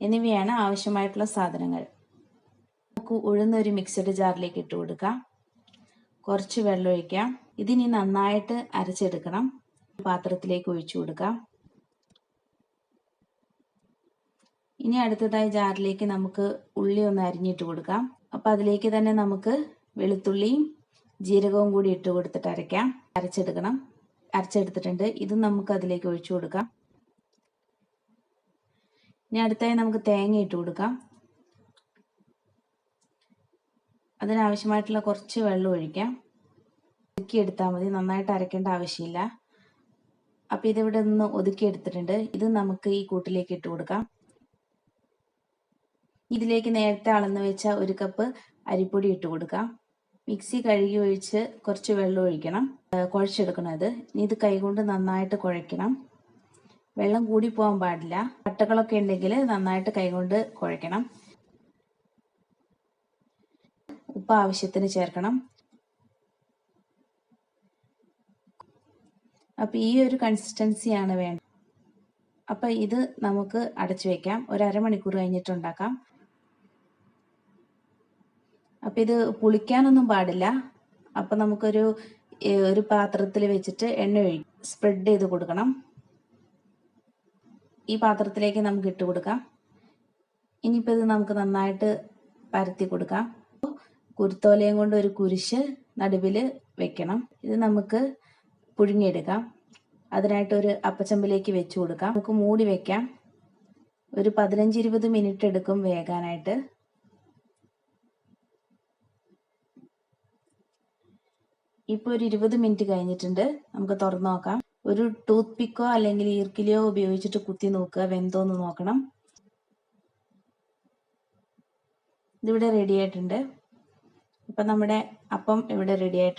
എന്നിവയാണ് ആവശ്യമായിട്ടുള്ള സാധനങ്ങൾ. നമുക്ക് ഉഴുന്ന ഒരു മിക്സഡ് ജാറിലേക്ക് ഇട്ട് കൊടുക്കാം. കുറച്ച് വെള്ളം ഒഴിക്കാം. ഇതിനി നന്നായിട്ട് അരച്ചെടുക്കണം. പാത്രത്തിലേക്ക് ഒഴിച്ചു കൊടുക്കാം. ഇനി അടുത്തതായി ജാറിലേക്ക് നമുക്ക് ഉള്ളി ഒന്ന് അരിഞ്ഞിട്ട് കൊടുക്കാം. അപ്പം അതിലേക്ക് തന്നെ നമുക്ക് വെളുത്തുള്ളിയും ജീരകവും കൂടി ഇട്ട് കൊടുത്തിട്ട് അരയ്ക്കാം. അരച്ചെടുക്കണം. അരച്ചെടുത്തിട്ടുണ്ട്. ഇത് നമുക്ക് അതിലേക്ക് ഒഴിച്ചു കൊടുക്കാം. ഇനി അടുത്തായി നമുക്ക് തേങ്ങ ഇട്ട് കൊടുക്കാം. അതിനാവശ്യമായിട്ടുള്ള കുറച്ച് വെള്ളം ഒഴിക്കാം. ഒതുക്കിയെടുത്താൽ മതി. നന്നായിട്ട് അരക്കേണ്ട ആവശ്യമില്ല. അപ്പം ഇതിവിടെ നിന്ന് ഒതുക്കിയെടുത്തിട്ടുണ്ട് ഇത് നമുക്ക് ഈ കൂട്ടിലേക്ക് ഇട്ട് കൊടുക്കാം. ഇതിലേക്ക് നേരത്തെ അളന്ന് വെച്ച ഒരു കപ്പ് അരിപ്പൊടി ഇട്ട് കൊടുക്കാം. മിക്സി കഴുകി ഒഴിച്ച് കുറച്ച് വെള്ളം ഒഴിക്കണം. കുഴച്ചെടുക്കണം ഇത് ഇനി ഇത് കൈകൊണ്ട് നന്നായിട്ട് കുഴയ്ക്കണം. വെള്ളം കൂടി പോകാൻ പാടില്ല. കട്ടകളൊക്കെ ഉണ്ടെങ്കിൽ നന്നായിട്ട് കൈകൊണ്ട് കുഴക്കണം ഉപ്പ് ആവശ്യത്തിന് ചേർക്കണം. അപ്പം ഈ ഒരു കൺസിസ്റ്റൻസിയാണ് വേണ്ടത്. അപ്പം ഇത് നമുക്ക് അടച്ചു വെക്കാം. ഒരു അരമണിക്കൂർ കഴിഞ്ഞിട്ട് ഉണ്ടാക്കാം. അപ്പം ഇത് പുളിക്കാനൊന്നും പാടില്ല. അപ്പം നമുക്കൊരു ഒരു പാത്രത്തിൽ വെച്ചിട്ട് എണ്ണ ഒഴി സ്പ്രെഡ് ചെയ്ത് കൊടുക്കണം. ഈ പാത്രത്തിലേക്ക് നമുക്ക് ഇട്ട് കൊടുക്കാം. ഇനിയിപ്പോൾ ഇത് നമുക്ക് നന്നായിട്ട് പരത്തി കൊടുക്കാം. കുരുത്തോലയും കൊണ്ട് ഒരു കുരിശ് നടുവിൽ വെക്കണം. ഇത് നമുക്ക് പുഴുങ്ങിയെടുക്കാം. അതിനായിട്ട് ഒരു അപ്പച്ചമ്പിലേക്ക് വെച്ച് കൊടുക്കാം. നമുക്ക് മൂടി വെക്കാം. ഒരു പതിനഞ്ച് ഇരുപത് മിനിറ്റ് എടുക്കും വേകാനായിട്ട്. ഇപ്പോൾ ഒരു ഇരുപത് മിനിറ്റ് കഴിഞ്ഞിട്ടുണ്ട്. നമുക്ക് തുറന്നു നോക്കാം. ഒരു ടൂത്ത് പിക്കോ അല്ലെങ്കിൽ ഈർക്കിലിയോ ഉപയോഗിച്ചിട്ട് കുത്തി നോക്കുക വെന്തോന്ന് നോക്കണം. ഇതിവിടെ റെഡി ആയിട്ടുണ്ട്. ഇപ്പം നമ്മുടെ അപ്പം ഇവിടെ റെഡി ആയിട്ടുണ്ട്.